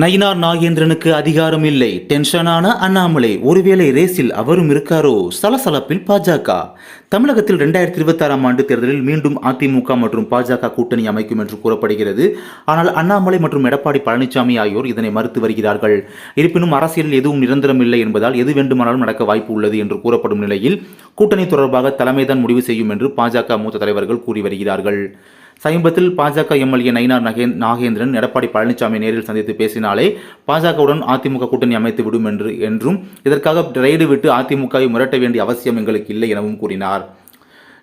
நயினார் நாகேந்திரனுக்கு அதிகாரம் இல்லை. டென்ஷனான அண்ணாமலை ஒருவேளை ரேஸில் அவரும் இருக்காரோ? சலசலப்பில் பாஜக. தமிழகத்தில் ரெண்டாயிரத்தி இருபத்தாறாம் ஆண்டு தேர்தலில் மீண்டும் அதிமுக மற்றும் பாஜக கூட்டணி அமைக்கும் என்று கூறப்படுகிறது. ஆனால் அண்ணாமலை மற்றும் எடப்பாடி பழனிசாமி ஆகியோர் இதனை மறுத்து வருகிறார்கள். இருப்பினும் அரசியலில் எதுவும் நிரந்தரம் இல்லை என்பதால் எது வேண்டுமானாலும் நடக்க வாய்ப்பு உள்ளது என்று கூறப்படும் நிலையில் கூட்டணி தொடர்பாக தலைமைதான் முடிவு செய்யும் என்று பாஜக மூத்த தலைவர்கள் கூறி வருகிறார்கள். சமீபத்தில் பாஜக எம்எல்ஏ நயினார் நகே நாகேந்திரன் எடப்பாடி பழனிசாமி நேரில் சந்தித்து பேசினாலே பாஜகவுடன் அதிமுக கூட்டணி அமைத்து விடும் என்று என்றும் இதற்காக ரெய்டு விட்டு அதிமுகவை மிரட்ட வேண்டிய அவசியம் எங்களுக்கு இல்லை எனவும் கூறினார்.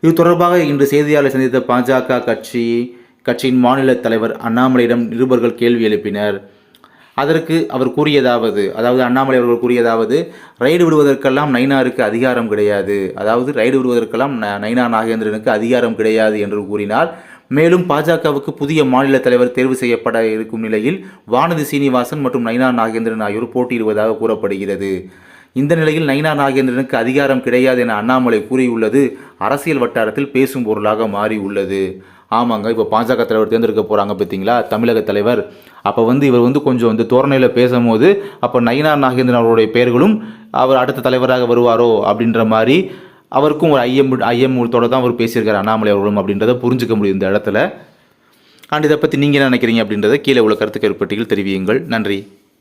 இது தொடர்பாக இன்று செய்தியாளர் சந்தித்த பாஜக கட்சி கட்சியின் மாநில தலைவர் அண்ணாமலையிடம் நிருபர்கள் கேள்வி எழுப்பினர். அதற்கு அவர் கூறியதாவது அதாவது அண்ணாமலை அவர்கள் கூறியதாவது ரைடு விடுவதற்கெல்லாம் நைனாருக்கு அதிகாரம் கிடையாது. அதாவது ரைடு விடுவதற்கெல்லாம் நைனா நாகேந்திரனுக்கு அதிகாரம் கிடையாது என்று கூறினார். மேலும் பாஜகவுக்கு புதிய மாநில தலைவர் தேர்வு செய்யப்பட இருக்கும் நிலையில் வானதி சீனிவாசன் மற்றும் நைனா நாகேந்திரன் ஆகியோர் போட்டியிடுவதாக கூறப்படுகிறது. இந்த நிலையில் நயனா நாகேந்திரனுக்கு அதிகாரம் கிடையாது என அண்ணாமலை கூறியுள்ளது. அரசியல் வட்டாரத்தில் பேசும் பொருளாக மாறி உள்ளது ஆமாங்க இப்போ பாஜக தலைவர் தேர்ந்தெடுக்க போகிறாங்க பார்த்தீங்களா தமிழக தலைவர். அப்போ வந்து இவர் வந்து கொஞ்சம் வந்து தோரணையில் பேசும்போது அப்போ நயினார் நாகேந்திரன் அவருடைய பெயர்களும் அவர் அடுத்த தலைவராக வருவாரோ அப்படின்ற மாதிரி அவருக்கும் ஒரு ஐஎம் ஐயமூலத்தோட தான் அவர் பேசியிருக்காரு அண்ணாமலை அவர்களும் அப்படின்றத புரிஞ்சுக்க முடியும் இந்த இடத்துல. அண்ட் இதை பற்றி நீங்கள் என்ன நினைக்கிறீங்க அப்படின்றத கீழே உள்ள கருத்துக்கள் கருப்பட்டிகள் தெரிவியுங்கள். நன்றி.